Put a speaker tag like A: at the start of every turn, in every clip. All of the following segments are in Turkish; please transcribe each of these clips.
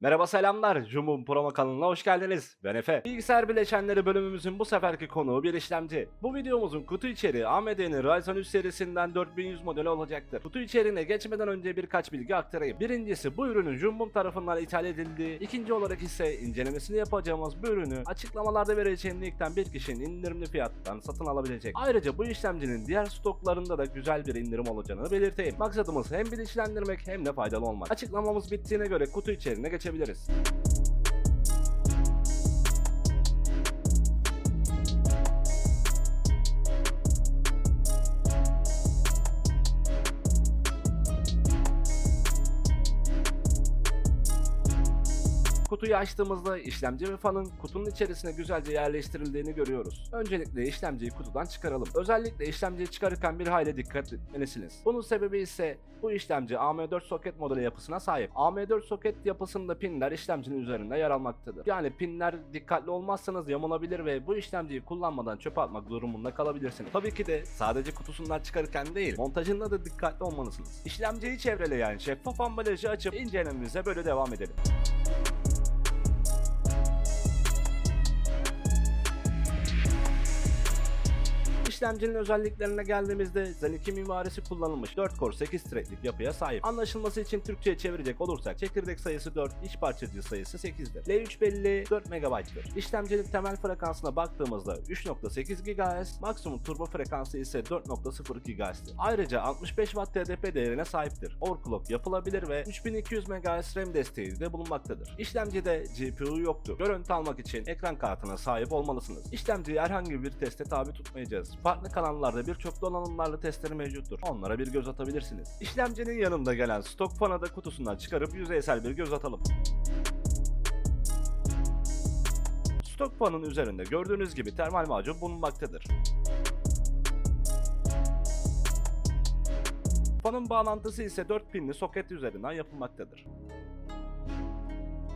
A: Merhaba selamlar, Jumbo Promo kanalına hoş geldiniz. Ben Efe. Bilgisayar bileşenleri bölümümüzün bu seferki konuğu bir işlemci. Bu videomuzun kutu içeriği AMD'nin Ryzen 3 serisinden 4100 modeli olacaktır. Kutu içeriğine geçmeden önce birkaç bilgi aktarayım. Birincisi bu ürünün Jumbo tarafından ithal edildiği, ikinci olarak ise incelemesini yapacağımız bu ürünü açıklamalarda vereceğim linkten bir kişinin indirimli fiyattan satın alabilecek. Ayrıca bu işlemcinin diğer stoklarında da güzel bir indirim olacağını belirteyim. Maksadımız hem bilinçlendirmek hem de faydalı olmak. Açıklamamız bittiğine göre kutu içeriğine geçebiliriz. Kutuyu açtığımızda işlemci ve fanın kutunun içerisine güzelce yerleştirildiğini görüyoruz. Öncelikle işlemciyi kutudan çıkaralım. Özellikle işlemciyi çıkarırken bir hayli dikkat etmelisiniz. Bunun sebebi ise bu işlemci AM4 soket modeli yapısına sahip. AM4 soket yapısında pinler işlemcinin üzerinde yer almaktadır. Yani pinler dikkatli olmazsanız yamulabilir ve bu işlemciyi kullanmadan çöpe atmak durumunda kalabilirsiniz. Tabii ki de sadece kutusundan çıkarırken değil, montajında da dikkatli olmalısınız. İşlemciyi çevreleyen şeffaf ambalajı açıp incelememize böyle devam edelim. İşlemcinin özelliklerine geldiğimizde Zen 2 mimarisi kullanılmış 4 core 8 threadlik yapıya sahip. Anlaşılması için Türkçe'ye çevirecek olursak çekirdek sayısı 4, iç parçacığı sayısı 8'dir. L3 belleği 4 MB'dır. İşlemcinin temel frekansına baktığımızda 3.8 GHz, maksimum turbo frekansı ise 4.02 GHz'dir. Ayrıca 65 Watt TDP değerine sahiptir. Overclock yapılabilir ve 3200 MHz RAM desteği de bulunmaktadır. İşlemcide GPU yoktur. Görüntü almak için ekran kartına sahip olmalısınız. İşlemciyi herhangi bir teste tabi tutmayacağız. Farklı kanallarda birçok donanımlarla testleri mevcuttur. Onlara bir göz atabilirsiniz. İşlemcinin yanında gelen stok fanı da kutusundan çıkarıp yüzeysel bir göz atalım. Stok fanın üzerinde gördüğünüz gibi termal macun bulunmaktadır. Fanın bağlantısı ise 4 pinli soket üzerinden yapılmaktadır.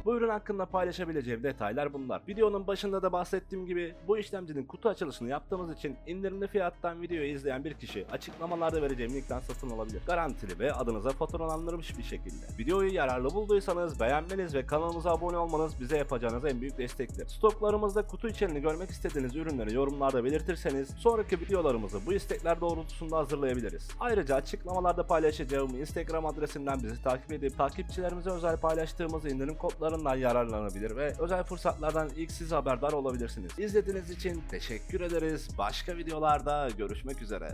A: Bu ürün hakkında paylaşabileceğim detaylar bunlar. Videonun başında da bahsettiğim gibi bu işlemcinin kutu açılışını yaptığımız için indirimli fiyattan videoyu izleyen bir kişi açıklamalarda vereceğim linkten satın alabilir. Garantili ve adınıza faturalandırılmış bir şekilde. Videoyu yararlı bulduysanız beğenmeniz ve kanalımıza abone olmanız bize yapacağınız en büyük destektir. Stoklarımızda kutu içeriğini görmek istediğiniz ürünleri yorumlarda belirtirseniz sonraki videolarımızı bu istekler doğrultusunda hazırlayabiliriz. Ayrıca açıklamalarda paylaşacağım Instagram adresinden bizi takip edip takipçilerimize özel paylaştığımız indirim kodlarından yararlanabilir ve özel fırsatlardan ilk siz haberdar olabilirsiniz. İzlediğiniz için teşekkür ederiz. Başka videolarda görüşmek üzere.